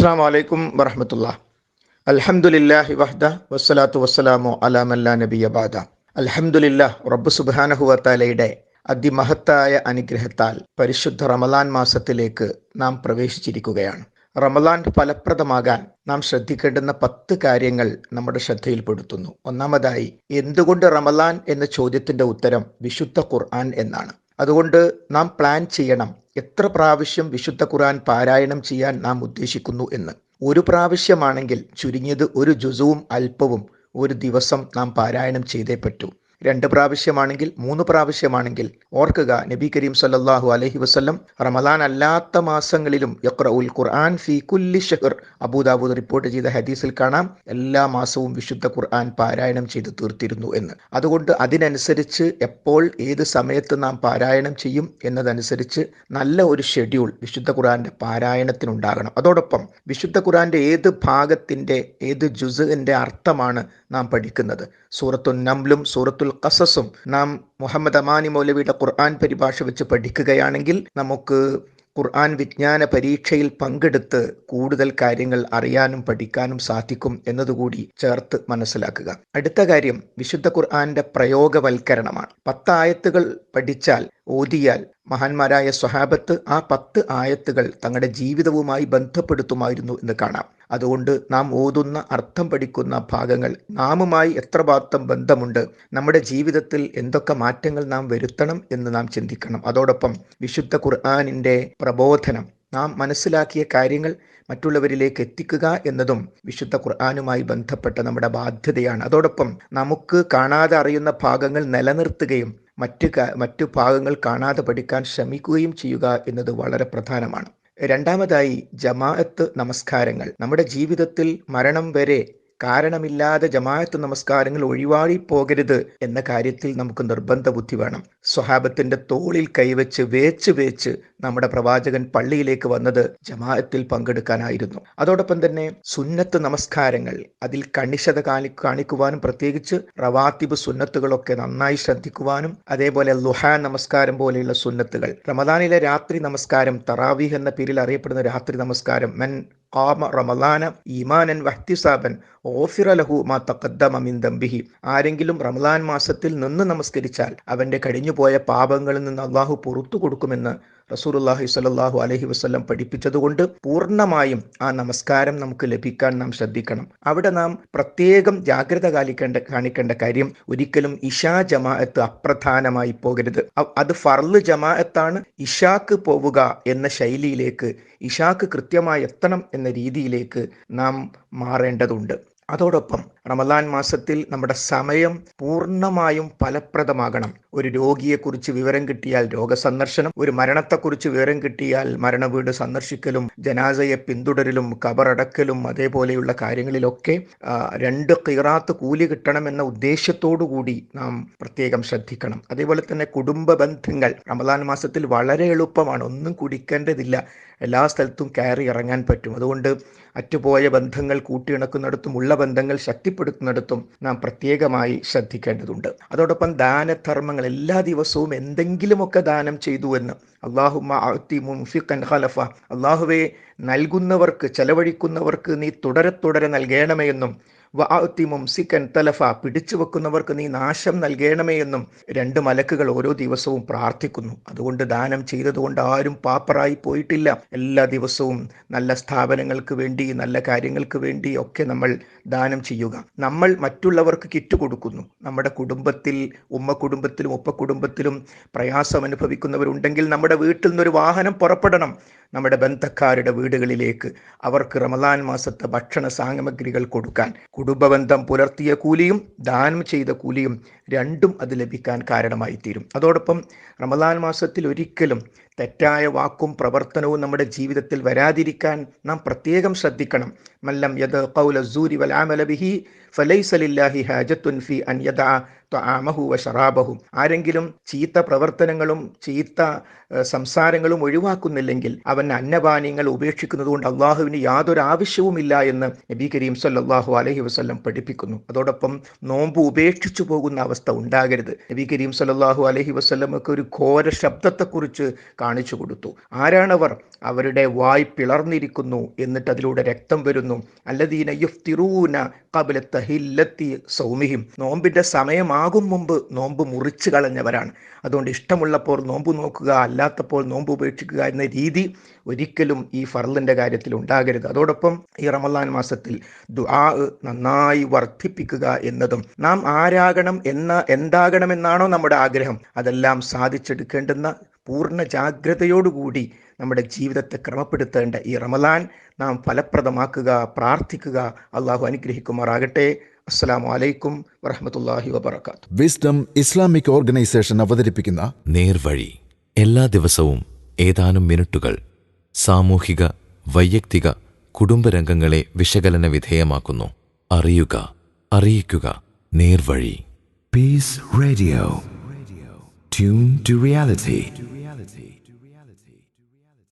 അസ്സാം വലൈക്കും വറഹമത്തുള്ള അലഹമുല്ലാഹി വഹ്ദ വസ്സലാത്തു വസ്സലാമു അലാ മല്ലാ നബിയ ബാദ അൽഹംദുലില്ലാ റബ്ബ് സുബാനഹുവത്താലയുടെ അതിമഹത്തായ അനുഗ്രഹത്താൽ പരിശുദ്ധ റമലാൻ മാസത്തിലേക്ക് നാം പ്രവേശിച്ചിരിക്കുകയാണ്. റമലാൻ ഫലപ്രദമാകാൻ നാം ശ്രദ്ധിക്കേണ്ടുന്ന പത്ത് കാര്യങ്ങൾ നമ്മുടെ ശ്രദ്ധയിൽപ്പെടുത്തുന്നു. ഒന്നാമതായി എന്തുകൊണ്ട് റമലാൻ എന്ന ചോദ്യത്തിന്റെ ഉത്തരം വിശുദ്ധ ഖുർആൻ എന്നാണ്. അതുകൊണ്ട് നാം പ്ലാൻ ചെയ്യണം എത്ര പ്രാവശ്യം വിശുദ്ധ ഖുർആൻ പാരായണം ചെയ്യാൻ നാം ഉദ്ദേശിക്കുന്നു എന്ന്. ഒരു പ്രാവശ്യമാണെങ്കിൽ ചുരുങ്ങിയത് ഒരു ജുസുവും അല്പവും ഒരു ദിവസം നാം പാരായണം ചെയ്തേ പറ്റൂ. രണ്ട് പ്രാവശ്യമാണെങ്കിൽ മൂന്ന് പ്രാവശ്യമാണെങ്കിൽ ഓർക്കുക നബി കരീം സല്ലാഹു അലഹി വസ്ലം റമദാൻ അല്ലാത്ത മാസങ്ങളിലും യക്രഉൽ ഖുർആൻ ഫി കുല്ലി ഷഹർ അബൂദാബൂദ് റിപ്പോർട്ട് ചെയ്ത ഹദീസിൽ കാണാം എല്ലാ മാസവും വിശുദ്ധ ഖുർആൻ പാരായണം ചെയ്ത് തീർത്തിരുന്നു എന്ന്. അതുകൊണ്ട് അതിനനുസരിച്ച് എപ്പോൾ ഏത് സമയത്ത് നാം പാരായണം ചെയ്യും എന്നതനുസരിച്ച് നല്ല ഒരു ഷെഡ്യൂൾ വിശുദ്ധ ഖുർആന്റെ പാരായണത്തിനുണ്ടാകണം. അതോടൊപ്പം വിശുദ്ധ ഖുർആന്റെ ഏത് ഭാഗത്തിന്റെ ഏത് ജുസിന്റെ അർത്ഥമാണ് നാം പഠിക്കുന്നത്? സൂറത്തുൽ നംലും സൂറത്തുൽ ഖസസും നാം മുഹമ്മദ് അമാനി മൗലവിയുടെ ഖുർആൻ പരിഭാഷ വെച്ച് പഠിക്കുകയാണെങ്കിൽ നമുക്ക് ഖുർആൻ വിജ്ഞാന പരീക്ഷയിൽ പങ്കെടുത്ത് കൂടുതൽ കാര്യങ്ങൾ അറിയാനും പഠിക്കാനും സാധിക്കും എന്നതുകൂടി ചേർത്ത് മനസ്സിലാക്കുക. അടുത്ത കാര്യം വിശുദ്ധ ഖുർആന്റെ പ്രയോഗവൽക്കരണമാണ്. പത്തായത്തുകൾ പഠിച്ചാൽ ഓതിയാൽ മഹാന്മാരായ സ്വഹാബത്ത് ആ പത്ത് ആയത്തുകൾ തങ്ങളുടെ ജീവിതവുമായി ബന്ധപ്പെടുത്തുമായിരുന്നു എന്ന് കാണാം. അതുകൊണ്ട് നാം ഓതുന്ന അർത്ഥം പഠിക്കുന്ന ഭാഗങ്ങൾ നാമുമായി എത്ര ഭാഗത്തും ബന്ധമുണ്ട് നമ്മുടെ ജീവിതത്തിൽ എന്തൊക്കെ മാറ്റങ്ങൾ നാം വരുത്തണം എന്ന് നാം ചിന്തിക്കണം. അതോടൊപ്പം വിശുദ്ധ ഖുർആാനിന്റെ പ്രബോധനം നാം മനസ്സിലാക്കിയ കാര്യങ്ങൾ മറ്റുള്ളവരിലേക്ക് എത്തിക്കുക എന്നതും വിശുദ്ധ ഖുർആാനുമായി ബന്ധപ്പെട്ട നമ്മുടെ ബാധ്യതയാണ്. അതോടൊപ്പം നമുക്ക് കാണാതെ അറിയുന്ന ഭാഗങ്ങൾ നിലനിർത്തുകയും മറ്റ് മറ്റു ഭാഗങ്ങൾ കാണാതെ പഠിക്കാൻ ശ്രമിക്കുകയും ചെയ്യുക എന്നത് വളരെ പ്രധാനമാണ്. രണ്ടാമതായി ജമാഅത്ത് നമസ്കാരങ്ങൾ. നമ്മുടെ ജീവിതത്തിൽ മരണം വരെ കാരണമില്ലാതെ ജമാഅത്ത് നമസ്കാരങ്ങൾ ഒഴിവാടി പോകരുത് എന്ന കാര്യത്തിൽ നമുക്ക് നിർബന്ധ ബുദ്ധി വേണം. സ്വഹാബത്തിന്റെ തോളിൽ കൈവച്ച് വേച്ച് വേച്ച് നമ്മുടെ പ്രവാചകൻ പള്ളിയിലേക്ക് വന്നത് ജമാഅത്തിൽ പങ്കെടുക്കാനായിരുന്നു. അതോടൊപ്പം തന്നെ സുന്നത്ത് നമസ്കാരങ്ങൾ അതിൽ കണിശത കാണി കാണിക്കുവാനും പ്രത്യേകിച്ച് റവാത്തിബ് സുന്നത്തുകളൊക്കെ നന്നായി ശ്രദ്ധിക്കുവാനും അതേപോലെ ലുഹാ നമസ്കാരം പോലെയുള്ള സുന്നത്തുകൾ റമദാനിലെ രാത്രി നമസ്കാരം തറാവീഹ് എന്ന പേരിൽ അറിയപ്പെടുന്ന രാത്രി നമസ്കാരം മെൻ ഖാമ رمضان ഈമാനൻ വഹ്തിസാബൻ ഓഫിറ له ما تقدم من ذنبه ആരെങ്കിലും റമദാൻ മാസത്തിൽ നിന്ന് നമസ്കരിച്ചാൽ അവന്റെ കഴിഞ്ഞുപോയ പാപങ്ങളിൽ നിന്ന് അള്ളാഹു പുറത്തു കൊടുക്കുമെന്ന് റസൂലുല്ലാഹി സ്വല്ലല്ലാഹു അലൈഹി വസല്ലം പഠിപ്പിച്ചതുകൊണ്ട് പൂർണമായും ആ നമസ്കാരം നമുക്ക് ലഭിക്കാൻ നാം ശ്രദ്ധിക്കണം. അവിടെ നാം പ്രത്യേകം ജാഗ്രത കാണിക്കേണ്ട കാണിക്കേണ്ട കാര്യം ഒരിക്കലും ഇഷാ ജമാഅത്ത് അപ്രധാനമായി പോകരുത്. അത് ഫർൾ ജമാഅത്താണ്. ഇഷാക്ക് പോവുക എന്ന ശൈലിയിലേക്ക് ഇഷാക്ക് കൃത്യമായി എത്തണം എന്ന രീതിയിലേക്ക് നാം മാറേണ്ടതുണ്ട്. അതോടൊപ്പം റമദാൻ മാസത്തിൽ നമ്മുടെ സമയം പൂർണമായും ഫലപ്രദമാകണം. ഒരു രോഗിയെക്കുറിച്ച് വിവരം കിട്ടിയാൽ രോഗസന്ദർശനം ഒരു മരണത്തെക്കുറിച്ച് വിവരം കിട്ടിയാൽ മരണവീട് സന്ദർശിക്കലും ജനാസയെ പിന്തുടരലും കബറടക്കലും അതേപോലെയുള്ള കാര്യങ്ങളിലൊക്കെ രണ്ട് കിറാത്ത് കൂലി കിട്ടണമെന്ന കൂടി നാം പ്രത്യേകം ശ്രദ്ധിക്കണം. അതേപോലെ തന്നെ കുടുംബ ബന്ധങ്ങൾ റമദാൻ മാസത്തിൽ വളരെ എളുപ്പമാണ്. ഒന്നും കുടിക്കേണ്ടതില്ല. എല്ലാ സ്ഥലത്തും കയറി ഇറങ്ങാൻ പറ്റും. അതുകൊണ്ട് അറ്റുപോയ ബന്ധങ്ങൾ കൂട്ടിയിണക്കുന്നിടത്തും ഉള്ള ബന്ധങ്ങൾ ശക്തിപ്പെടുത്തുന്നിടത്തും നാം പ്രത്യേകമായി ശ്രദ്ധിക്കേണ്ടതുണ്ട്. അതോടൊപ്പം ദാനധർമ്മങ്ങൾ എല്ലാ ദിവസവും എന്തെങ്കിലുമൊക്കെ ദാനം ചെയ്തു എന്ന് അള്ളാഹുഫിഖൻ ഖലഫ. അള്ളാഹുവെ നൽകുന്നവർക്ക് ചെലവഴിക്കുന്നവർക്ക് നീ തുടരെ തുടരെ നൽകണമേ എന്നും സിക്കൻ തലഫ പിടിച്ചു വെക്കുന്നവർക്ക് നീ നാശം നൽകണമേ എന്നും രണ്ട് മലക്കുകൾ ഓരോ ദിവസവും പ്രാർത്ഥിക്കുന്നു. അതുകൊണ്ട് ദാനം ചെയ്തതുകൊണ്ട് ആരും പാപ്പറായി പോയിട്ടില്ല. എല്ലാ ദിവസവും നല്ല സ്ഥാപനങ്ങൾക്ക് വേണ്ടി നല്ല കാര്യങ്ങൾക്ക് വേണ്ടി ഒക്കെ നമ്മൾ ദാനം ചെയ്യുക. നമ്മൾ മറ്റുള്ളവർക്ക് കിറ്റ് കൊടുക്കുന്നു. നമ്മുടെ കുടുംബത്തിൽ ഉമ്മ കുടുംബത്തിലും ഉപ്പ കുടുംബത്തിലും പ്രയാസം അനുഭവിക്കുന്നവരുണ്ടെങ്കിൽ നമ്മുടെ വീട്ടിൽ നിന്നൊരു വാഹനം പുറപ്പെടണം. നമ്മുടെ ബന്ധക്കാരുടെ വീടുകളിലേക്ക് അവർക്ക് റമദാൻ മാസത്തെ ഭക്ഷണ സാമഗ്രികൾ കൊടുക്കാൻ കുടുംബബന്ധം പുലർത്തിയ കൂലിയും ദാനം ചെയ്ത കൂലിയും രണ്ടും അത് ലഭിക്കാൻ കാരണമായി തീരും അതോടൊപ്പം റമദാൻ മാസത്തിൽ ഒരിക്കലും തെറ്റായ വാക്കും പ്രവർത്തനവും നമ്മുടെ ജീവിതത്തിൽ വരാതിരിക്കാൻ നാം പ്രത്യേകം ശ്രദ്ധിക്കണം. മല്ലം യത് ഖൗല സൂരി വൽ ഫലൈസലില്ലാഹി ഹാജത്തുൻ ഫി അൻ വ ശറാബഹു. ആരെങ്കിലും ചീത്ത പ്രവർത്തനങ്ങളും ചീത്ത സംസാരങ്ങളും ഒഴിവാക്കുന്നില്ലെങ്കിൽ അവൻ അന്നപാനീയങ്ങൾ ഉപേക്ഷിക്കുന്നതുകൊണ്ട് അള്ളാഹുവിന് യാതൊരു ആവശ്യവുമില്ല എന്ന് നബി കരീം സല്ലാഹു അലഹി വസ്ല്ലം പഠിപ്പിക്കുന്നു. അതോടൊപ്പം നോമ്പ് ഉപേക്ഷിച്ചു പോകുന്ന അവസ്ഥ ഉണ്ടാകരുത്. നബി കരീം സല്ലാഹു അലഹി വസ്ല്ലമൊക്കെ ഒരു ഘോര ശബ്ദത്തെക്കുറിച്ച് കാണിച്ചു കൊടുത്തു. ആരാണവർ? അവരുടെ വായ് പിളർന്നിരിക്കുന്നു എന്നിട്ട് അതിലൂടെ രക്തം വരുന്നു. അല്ലദീന യുഫ്തിറൂന കബല തഹില്ലത്തി സൗമിഹിം. നോമ്പിന്റെ സമയമാകും മുമ്പ് നോമ്പ് മുറിച്ചു കളഞ്ഞവരാണ്. അതുകൊണ്ട് ഇഷ്ടമുള്ളപ്പോൾ നോമ്പ് നോക്കുക അല്ലാത്തപ്പോൾ നോമ്പ് ഉപേക്ഷിക്കുക എന്ന രീതി ഒരിക്കലും ഈ ഫർലിന്റെ കാര്യത്തിൽ ഉണ്ടാകരുത്. അതോടൊപ്പം ഈ റമദാൻ മാസത്തിൽ ദുആ നന്നായി വർദ്ധിപ്പിക്കുക എന്നതും നാം ആരാകണം എന്ന എന്താകണമെന്നാണോ നമ്മുടെ ആഗ്രഹം. അതെല്ലാം സാധിച്ചെടുക്കേണ്ടുന്ന പൂർണ ജാഗ്രതയോടുകൂടി നമ്മുടെ ജീവിതത്തെ ക്രമപ്പെടുത്തേണ്ട ഈ റമലാൻ നാം ഫലപ്രദമാക്കുക പ്രാർത്ഥിക്കുക. അള്ളാഹു അനുഗ്രഹിക്കുമാറാകട്ടെ. അസ്സാം വലൈക്കും വറഹമത്തല്ലാഹി വബർക്കാത്തു വിസ്ഡം ഇസ്ലാമിക് ഓർഗനൈസേഷൻ അവതരിപ്പിക്കുന്ന നേർവഴി. എല്ലാ ദിവസവും ഏതാനും മിനിറ്റുകൾ സാമൂഹിക വൈയക്തിക കുടുംബരംഗങ്ങളെ വിശകലന വിധേയമാക്കുന്നു. അറിയുക അറിയിക്കുക. നേർവഴി. Peace radio tune to reality.